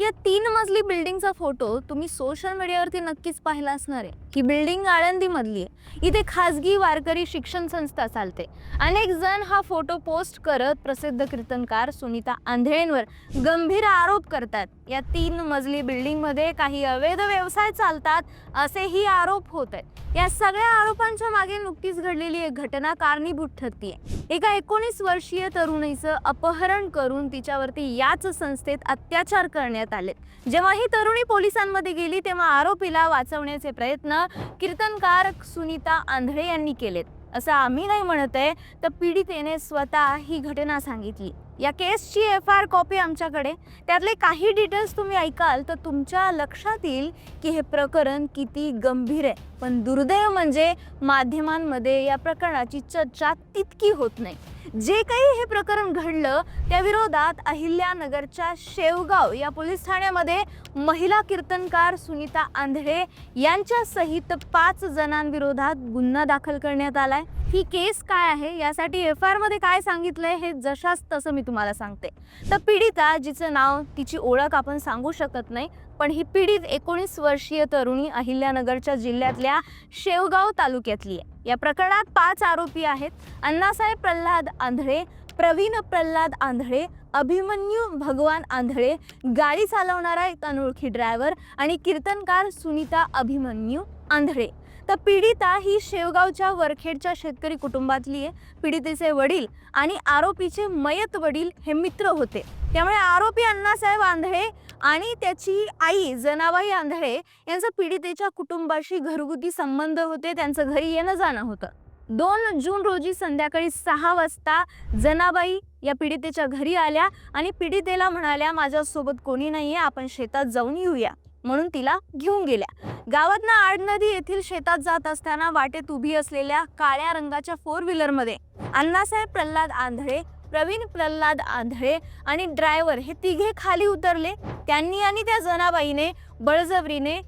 या तीन मजली बिल्डिंगचा फोटो तुम्ही सोशल मीडियावरती नक्कीच पाहिला असणार आहे. ही बिल्डिंग आळंदीमधली आहे. इथे खाजगी वारकरी शिक्षण संस्था चालते. अनेक जण हा फोटो पोस्ट करत प्रसिद्ध कीर्तनकार सुनीता आंधळेंवर गंभीर आरोप करतात. या तीन मजली बिल्डिंगमध्ये काही अवैध व्यवसाय चालतात असेही आरोप होत आहेत. या सगळ्या आरोपांच्या मागे नुकतीच घडलेली एक घटना कारणीभूत ठरतीये एका एकोणीस वर्षीय तरुणीचं अपहरण करून तिच्यावरती याच संस्थेत अत्याचार करण्यात आले जेव्हा ही तरुणी पोलिसांमध्ये गेली तेव्हा आरोपीला वाचवण्याचे प्रयत्न कीर्तनकार सुनीता आंधळे यांनी केलेत. असं आम्ही नाही म्हणत आहे तर पीडितेने स्वतः ही घटना सांगितली. या केसची एफ आर कॉपी आमच्याकडे. त्यातले काही डिटेल्स तुम्ही ऐकाल तर तुमच्या लक्षात येईल की हे प्रकरण किती गंभीर आहे. पण दुर्दैव म्हणजे माध्यमांमध्ये या प्रकरणाची चर्चा तितकी होत नाही. जे काही हे प्रकरण घडलं त्या विरोधात अहिल्यानगरच्या शेवगाव या पोलीस ठाण्यामध्ये महिला कीर्तनकार सुनीता आंधळे यांच्यासहित पाच जणांविरोधात गुन्हा दाखल करण्यात आलाय. ही केस काय आहे? यासाठी एफ आयमध्ये काय सांगितलंय? हे जशाच तसं मी तुम्हाला सांगते. तर पीडिता जिचं नाव तिची ओळख आपण सांगू शकत नाही पण ही पीडित एकोणीस वर्षीय तरुणी अहिल्यानगरच्या जिल्ह्यातल्या शेवगाव तालुक्यातली आहे. या प्रकरणात पाच आरोपी आहेत. अण्णासाहेब प्रल्हाद आंधळे प्रवीण प्रल्हाद आंधळे अभिमन्यू भगवान आंधळे गाडी चालवणारा एक अनोळखी ड्रायव्हर आणि कीर्तनकार सुनीता अभिमन्यू. आंधळे. तर पीडिता ही शेवगावच्या वरखेडच्या शेतकरी कुटुंबातली आहे. पीडितेचे वडील आणि आरोपीचे मयत वडील हे मित्र होते. त्यामुळे आरोपी अण्णासाहेब आंधळे आणि त्याची आई जनाबाई आंधळे यांचा पीडितेच्या कुटुंबाशी घरगुती संबंध होते. त्यांचं घरी येणं जाणं होतं. दोन जून रोजी संध्याकाळी सहा वाजता जनाबाई या पीडितेच्या घरी आल्या आणि पीडितेला म्हणाल्या माझ्यासोबत कोणी नाही आहे आपण शेतात जाऊन येऊया. म्हणून तिला घेऊन गेल्या. गावातनं आडनदी येथील शेतात जात असताना वाटेत उभी असलेल्या काळ्या रंगाच्या फोर व्हीलरमध्ये अण्णासाहेब प्रल्हाद आंधळे प्रवीण प्रल्हाद आंधळे आणि ड्रायव्हर हे तिघे खाली उतरले. त्यांनी आणि त्या जनाबाईने बळजबरीने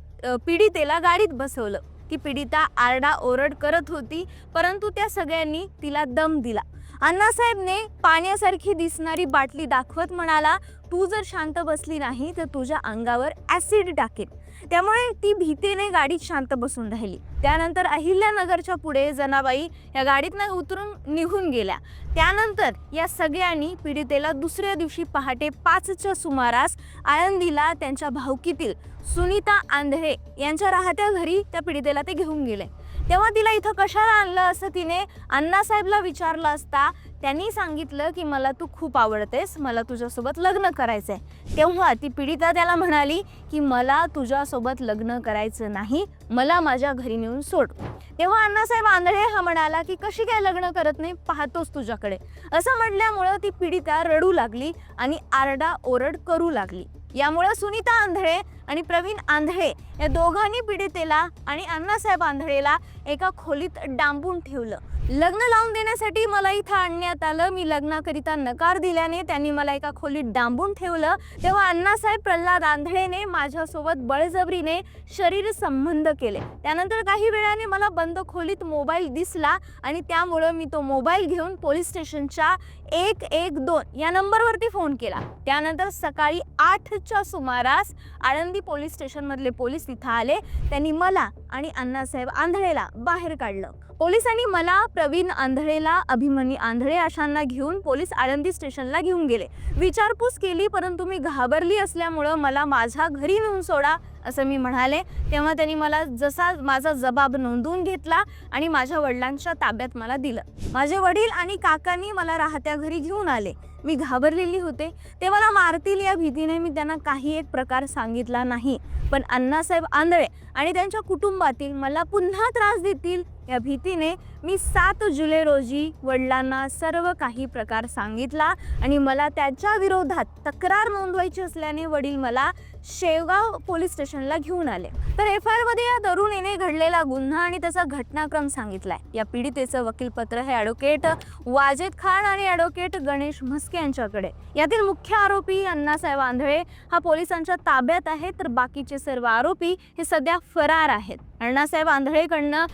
पीडितेला गाडीत बसवलं. ती पीडिता आरडा ओरड करत होती परंतु त्या सगळ्यांनी तिला दम दिला. अण्णासाहेबने पाण्यासारखी दिसणारी बाटली दाखवत म्हणाला तू जर शांत बसली नाही तर तुझ्या अंगावर ॲसिड टाकेल. त्यामुळे ती भीतीने गाडीत शांत बसून राहिली. त्यानंतर अहिल्यानगरच्या पुढे जनाबाई या गाडीतनं उतरून निघून गेल्या. त्यानंतर या सगळ्यांनी पीडितेला दुसऱ्या दिवशी पहाटे पाचच्या सुमारास आळंदीला त्यांच्या भावकीतील सुनीता आंधळे यांच्या राहत्या घरी त्या पीडितेला ते घेऊन गेले. तेव्हा तिला इथं कशाला आणलं असं तिने अण्णासाहेबला विचारलं असता? त्यांनी सांगितलं की मला तू खूप आवडतेस मला तुझ्यासोबत लग्न करायचं आहे तेव्हा ती पीडिता त्याला म्हणाली की मला तुझ्यासोबत लग्न करायचं नाही मला माझ्या घरी नेऊन सोड. तेव्हा अण्णासाहेब आंधळे हा म्हणाला की कशी काय लग्न करत नाही पाहतोस तुझ्याकडे. असं म्हटल्यामुळं ती पीडिता रडू लागली आणि आरडा ओरड करू लागली. यामुळं सुनीता आंधळे आणि प्रवीण आंधळे या दोघांनी पीडितेला आणि अण्णासाहेब आंधळेला एका खोलीत डांबून ठेवलं. लग्न लावून देण्यासाठी मला इथं आणण्यात आलं. मी लग्नाकरिता नकार दिल्याने त्यांनी मला एका खोलीत डांबून ठेवलं. तेव्हा अण्णासाहेब प्रल्हाद आंधळेने माझ्यासोबत बळजबरीने शरीर संबंध केले. त्यानंतर काही वेळाने मला बंद खोलीत मोबाईल दिसला आणि त्यामुळं मी तो मोबाईल घेऊन पोलीस स्टेशनच्या एक एक दोन या नंबरवरती फोन केला. त्यानंतर सकाळी आठच्या सुमारास आळंद पोलीस स्टेशनमधले पोलीस तिथं आले. त्यांनी मला आणि अण्णासाहेब आंधळेला बाहेर काढलं. पोलिसांनी मला प्रवीण आंधळेला अभिमन्यू आंधळे अशांना घेऊन पोलीस आळंदी स्टेशनला घेऊन गेले. विचारपूस केली परंतु मी घाबरली असल्यामुळं मला माझ्या घरी नेऊन सोडा असं मी म्हणाले. तेव्हा त्यांनी मला जसा माझा जबाब नोंदवून घेतला आणि माझ्या वडिलांच्या ताब्यात मला दिलं. माझे वडील आणि काकांनी मला राहत्या घरी घेऊन आले. मी घाबरलेली होते. ते मला मारतील या भीतीने मी त्यांना काही एक प्रकार सांगितला नाही. पण अण्णासाहेब आंधळे आणि त्यांच्या कुटुंब कुटुंबातील मला पुन्हा त्रास देतील. या भीतीने मी सात जुलै रोजी वडिलांना सर्व काही प्रकार सांगितला आणि मला त्याच्या विरोधात तक्रार नोंदवायची असल्याने वडील मला शेवगाव पोलीस स्टेशनला घेऊन आले. तर एफ आयमध्ये या तरुणीने घडलेला गुन्हा आणि त्याचा घटनाक्रम सांगितलाय. या पीडितेचं वकीलपत्र हे ॲडव्होकेट वाजेद खान आणि ॲडव्होकेट गणेश म्हस्के यांच्याकडे. यातील मुख्य आरोपी अण्णासाहेब आंधळे हा पोलिसांच्या ताब्यात आहे तर बाकीचे सर्व आरोपी हे सध्या फरार आहेत. अण्णासाहेब आंधळेकडनं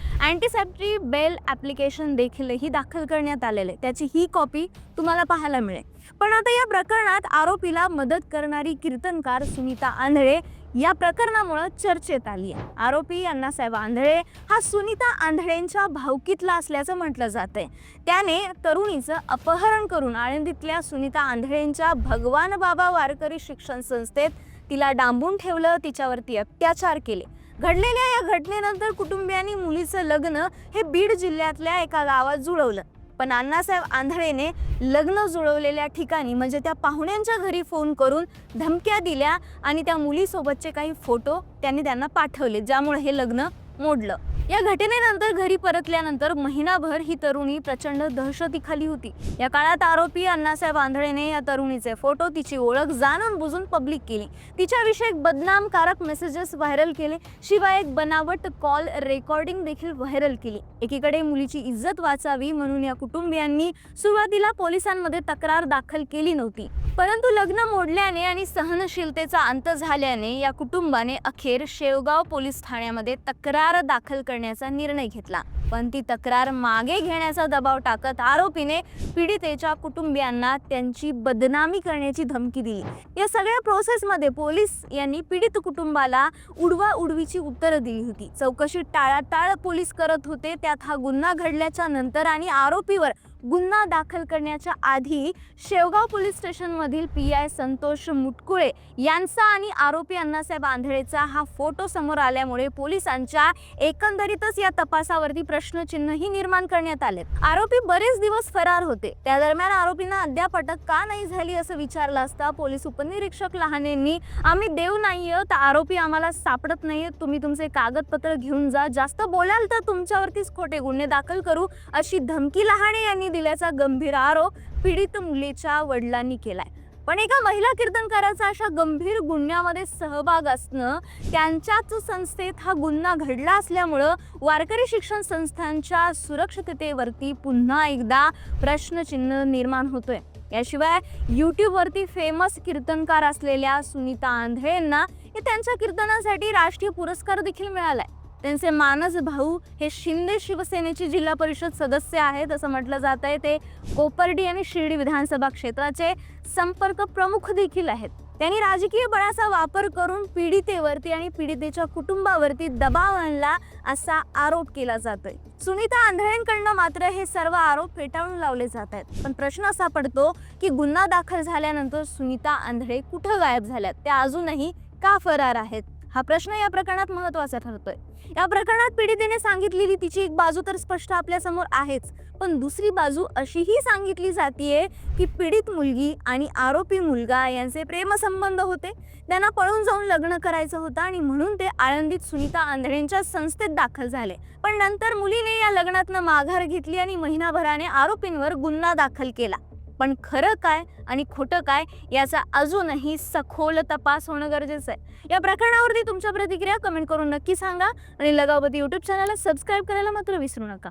अँटीसेप्टरी बेल ॲप्लिकेशन देखीलही दाखल करण्यात आलेले त्याची ही कॉपी तुम्हाला पाहायला मिळेल. पण आता या प्रकरणात आरोपीला मदत करणारी कीर्तनकार सुनीता आंधळे या प्रकरणामुळे चर्चेत आली आहे. आरोपी अण्णासाहेब आंधळे हा सुनीता आंधळेंच्या भावकीतला असल्याचं म्हटलं जातंय. त्याने तरुणीचं अपहरण करून आळंदीतल्या सुनीता आंधळेंच्या भगवान बाबा वारकरी शिक्षण संस्थेत तिला डांबून ठेवलं तिच्यावरती अत्याचार केले. घडलेल्या या घटनेनंतर कुटुंबियांनी मुलीचं लग्न हे बीड जिल्ह्यातल्या एका गावात जुळवलं. पण अण्णासाहेब आंधळेने लग्न जुळवलेल्या ठिकाणी म्हणजे त्या पाहुण्यांच्या घरी फोन करून धमक्या दिल्या आणि त्या मुलीसोबतचे काही फोटो त्यांनी त्यांना पाठवले ज्यामुळे हे लग्न मोडलं. या घटनेनंतर घरी परतल्यानंतर महिनाभर ही तरुणी प्रचंड दहशतीखाली होती. या काळात आरोपी अण्णासाहेब आंधळेने या तरुणीचे फोटो तिची ओळख जाणून बुजून पब्लिक केली. तिच्याविषयी बदनामकारक मेसेजेस व्हायरल केले. शिवाय एक बनावट कॉल रेकॉर्डिंग देखील व्हायरल केली. एकीकडे मुलीची इज्जत वाचावी म्हणून या कुटुंबियांनी सुरुवातीला पोलिसांमध्ये तक्रार दाखल केली नव्हती. परंतु लग्न मोडल्याने आणि सहनशीलतेचा अंत झाल्याने या कुटुंबाने अखेर शेवगाव पोलीस ठाण्यामध्ये तक्रार दाखल करण्याचा निर्णय घेतला. पण ती तक्रार मागे घेण्याचा दबाव टाकत आरोपीने पीडितेच्या कुटुंबियांना त्यांची बदनामी करण्याची धमकी दिली. या सगळ्या प्रोसेसमध्ये पोलीस यांनी पीडित कुटुंबाला उडवा उडवीची उत्तरं दिली होती. चौकशी टाळाटाळ पोलीस करत होते. त्यात हा गुन्हा घडल्याच्या नंतर आणि आरोपीवर गुन्हा दाखल करण्याच्या आधी शेवगाव पोलीस स्टेशनमधील पी आय संतोष मुटकुळे यांचा आणि आरोपी अण्णासाहेब आंधळेचा हा फोटो समोर आल्यामुळे पोलिसांच्या एकंदरीतच या तपासावरती प्रश्नचिन्हही निर्माण करण्यात आले आरोपी बरेच दिवस फरार होते. त्या दरम्यान आरोपींना अद्याप अटक का नाही झाली असं विचारलं असता पोलीस उपनिरीक्षक लहानेंनी आम्ही देव नाहीये तर आरोपी आम्हाला सापडत नाहीये. तुम्ही तुमचे कागदपत्र घेऊन जा. जास्त बोलाल तर तुमच्यावरतीच खोटे गुन्हे दाखल करू अशी धमकी लहाने यांनी दिल्याचा गंभीर आरोप पीडित मुलीच्या वडिलांनी केलाय. पण एका महिला कीर्तनकाराचा अशा गंभीर गुन्ह्यामध्ये सहभाग असणं त्यांच्याच संस्थेत हा गुन्हा घडला असल्यामुळं वारकरी शिक्षण संस्थांच्या सुरक्षिततेवरती पुन्हा एकदा प्रश्नचिन्ह निर्माण होतोय. याशिवाय यूट्यूबवरती फेमस कीर्तनकार असलेल्या सुनीता आंधळेंना हे त्यांच्या कीर्तनासाठी राष्ट्रीय पुरस्कार देखील मिळालाय. त्यांचे मानस भाऊ हे शिंदे शिवसेनेचे जिल्हा परिषद सदस्य आहेत असं म्हटलं जात आहे. ते कोपर्डी आणि शिर्डी विधानसभा क्षेत्राचे संपर्क प्रमुख देखील आहेत. त्यांनी राजकीय बळाचा वापर करून पीडितेवरती आणि पीडितेच्या कुटुंबावरती दबाव आणला असा आरोप केला जातोय. सुनीता आंधळेंकडनं मात्र हे सर्व आरोप फेटाळून लावले जात आहेत. पण प्रश्न असा पडतो की गुन्हा दाखल झाल्यानंतर सुनीता आंधळे कुठं गायब झाल्यात? त्या अजूनही का फरार आहेत? हा प्रश्न या प्रकरणात महत्त्वाचा ठरतोय. या प्रकरणात पीडितेने सांगितलेली तिची एक बाजू तर स्पष्ट आपल्यासमोर आहेच. पण दुसरी बाजू अशीही सांगितली जातीये की पीडित मुलगी आणि आरोपी मुलगा यांचे प्रेमसंबंध होते. त्यांना पळून जाऊन लग्न करायचं होतं आणि म्हणून ते आळंदीत सुनीता आंधळेंच्या संस्थेत दाखल झाले. पण नंतर मुलीने या लग्नातनं माघार घेतली आणि महिनाभराने आरोपींवर गुन्हा दाखल केला. पण खरं काय आणि खोटं काय याचा अजूनही सखोल तपास होणं गरजेचं आहे. या प्रकरणावरती तुमच्या प्रतिक्रिया कमेंट करून नक्की सांगा आणि लगावती यूट्यूब चॅनलला सबस्क्राईब करायला मात्र विसरू नका.